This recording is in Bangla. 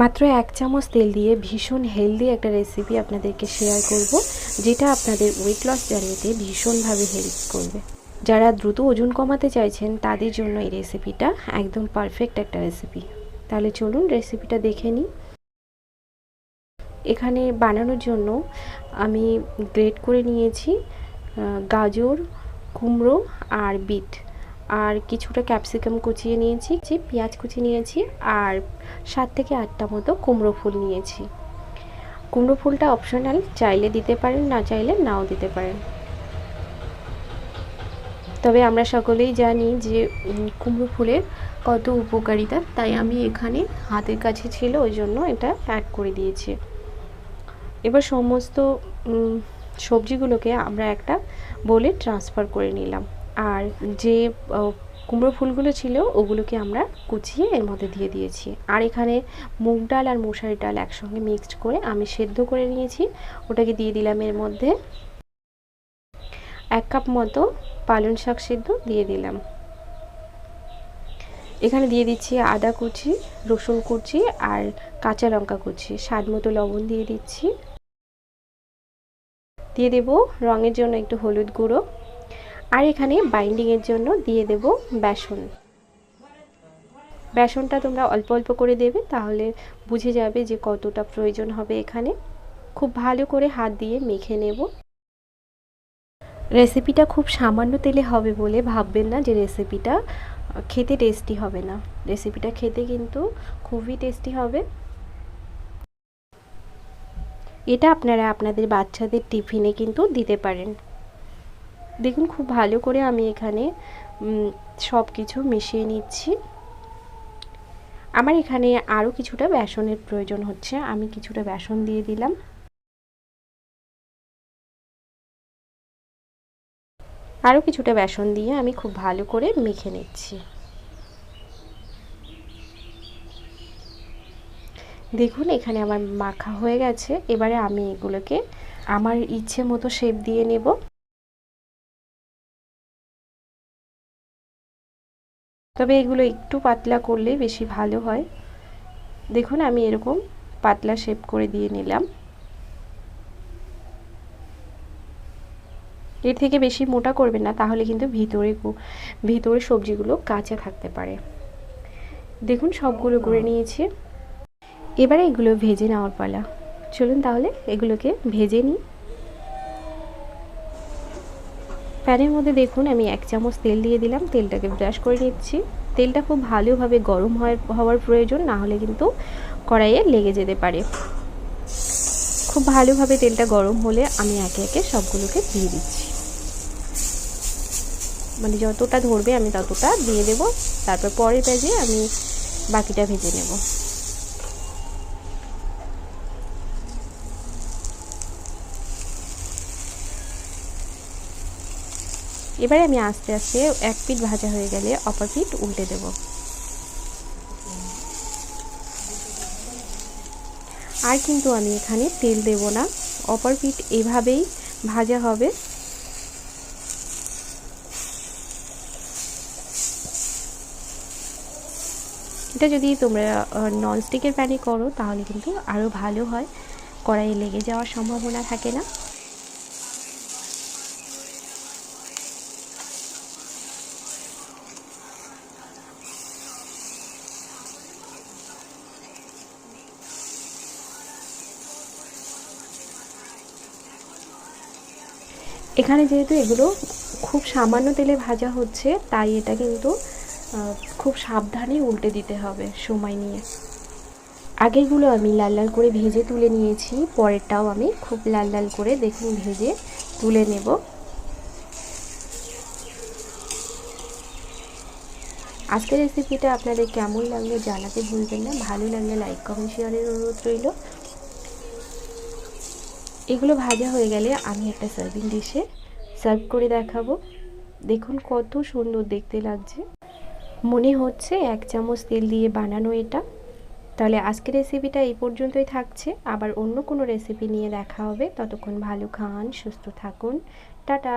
মাত্র এক চামচ তেল দিয়ে ভীষণ হেলদি একটা রেসিপি আপনাদেরকে শেয়ার করব, যেটা আপনাদের ওয়েট লস জার্নিতে ভীষণভাবে হেল্প করবে। যারা দ্রুত ওজন কমাতে চাইছেন, তাদের জন্য এই রেসিপিটা একদম পারফেক্ট একটা রেসিপি তাহলে চলুন রেসিপিটা দেখে নিই। এখানে বানানোর জন্য আমি গ্রেট করে নিয়েছি গাজর, কুমড়ো আর বিট। আর কিছুটা ক্যাপসিকাম কুচিয়ে নিয়েছি যে পেঁয়াজ কুচি নিয়েছি আর সাত থেকে আটটা মতো কুমড়ো ফুল নিয়েছি। কুমড়ো ফুলটা অপশনাল চাইলে দিতে পারেন, না চাইলে নাও দিতে পারেন। তবে আমরা সকলেই জানি যে কুমড়ো ফুলের কত উপকারিতা, তাই আমি এখানে হাতের কাছে ছিল, ওই জন্য এটা অ্যাড করে দিয়েছি। এবার সমস্ত সবজিগুলোকে আমরা একটা বলে ট্রান্সফার করে নিলাম। আর যে কুমড়ো ফুলগুলো ছিল, ওগুলোকে আমরা কুচিয়ে এর মধ্যে দিয়ে দিয়েছি। আর এখানে মুগ ডাল আর মশারি ডাল একসঙ্গে মিক্সড করে আমি সেদ্ধ করে নিয়েছি। ওটাকে দিয়ে দিলাম এর মধ্যে এক কাপ মতো পালং শাক সেদ্ধ দিয়ে দিলাম। এখানে দিয়ে দিচ্ছি আদা কুচি, রসুন কুচি আর কাঁচা লঙ্কা কুচি। স্বাদ মতো লবণ দিয়ে দিচ্ছি। দিয়ে দেব রঙের জন্য একটু হলুদ গুঁড়ো। আর এখানে বাইন্ডিংয়ের জন্য দিয়ে দেব বেসন। বেসনটা তোমরা অল্প অল্প করে দেবে, তাহলে বুঝে যাবে যে কতটা প্রয়োজন হবে এখানে। খুব ভালো করে হাত দিয়ে মেখে নেব। রেসিপিটা খুব সামান্য তেলে হবে বলে ভাববেন না যে রেসিপিটা, খেতে টেস্টি হবে না। রেসিপিটা খেতে কিন্তু খুবই টেস্টি হবে। এটা আপনারা আপনাদের বাচ্চাদের টিফিনে কিন্তু দিতে পারেন। দেখুন, খুব ভালো করে আমি এখানে সব কিছু মিশিয়ে নিচ্ছি। আমার এখানে আরও কিছুটা বেসনের প্রয়োজন হচ্ছে, আমি কিছুটা বেসন দিয়ে দিলাম। আরও কিছুটা বেসন দিয়ে আমি খুব ভালো করে মেখে নিচ্ছি। দেখুন, এখানে আমার মাখা হয়ে গেছে, এবারে আমি এগুলোকে আমার ইচ্ছে মতো শেপ দিয়ে নেব। তবে এগুলো একটু পাতলা করলেই বেশি ভালো হয়। দেখুন আমি এরকম পাতলা শেপ করে দিয়ে নিলাম। এর থেকে বেশি মোটা করবেন না তাহলে কিন্তু ভিতরে ভিতরে সবজিগুলো কাঁচা থাকতে পারে। দেখুন সবগুলো করে নিয়েছি। এবারে এগুলো ভেজে নেওয়ার পালা। চলুন তাহলে এগুলোকে ভেজে নিই। প্যানের মধ্যে দেখুন, আমি এক চামচ তেল দিয়ে দিলাম। তেলটাকে ব্রাশ করে নিচ্ছি। তেলটা খুব ভালোভাবে গরম হওয়ার প্রয়োজন, না হলে কিন্তু কড়াইয়ে লেগে যেতে পারে। খুব ভালোভাবে তেলটা গরম হলে আমি একে একে সবগুলোকে দিয়ে দিচ্ছি। মানে যতটা ধরবে আমি ততটা দিয়ে দেব। তারপর পরের পেজে আমি বাকিটা ভেজে নেব। এবারে আমি আস্তে আস্তে এক পিঠ ভাজা হয়ে গেলে অপর পিঠ উল্টে দেব। আর কিন্তু আমি এখানে তেল দেব না। অপর পিঠ এভাবেই ভাজা হবে। এটা যদি তোমরা ননস্টিকের প্যানে করো তাহলে কিন্তু আরও ভালো হয়। কড়াইয়ে লেগে যাওয়ার সম্ভাবনা থাকে না। এখানে যেহেতু এগুলো খুব সামান্য তেলে ভাজা হচ্ছে, তাই এটা কিন্তু খুব সাবধানে উল্টে দিতে হবে সময় নিয়ে। আগেরগুলো আমি লাল লাল করে ভেজে তুলে নিয়েছি, পরেরটাও আমি খুব লাল লাল করে দেখুন ভেজে তুলে নেব। আজকের রেসিপিটা আপনাদের কেমন লাগল জানাতে ভুলবেন না। ভালো লাগলে লাইক কমেন্ট শেয়ারের অনুরোধ রইল। এগুলো ভাজা হয়ে গেলে আমি একটা সার্ভিং ডিশে সার্ভ করে দেখাবো। দেখুন কত সুন্দর দেখতে লাগছে। মনে হচ্ছে এক চামচ তেল দিয়ে বানানো এটা। তাহলে আজকের রেসিপিটা এই পর্যন্তই থাকছে। আবার অন্য কোনো রেসিপি নিয়ে দেখা হবে। ততক্ষণ ভালো খান, সুস্থ থাকুন। টাটা!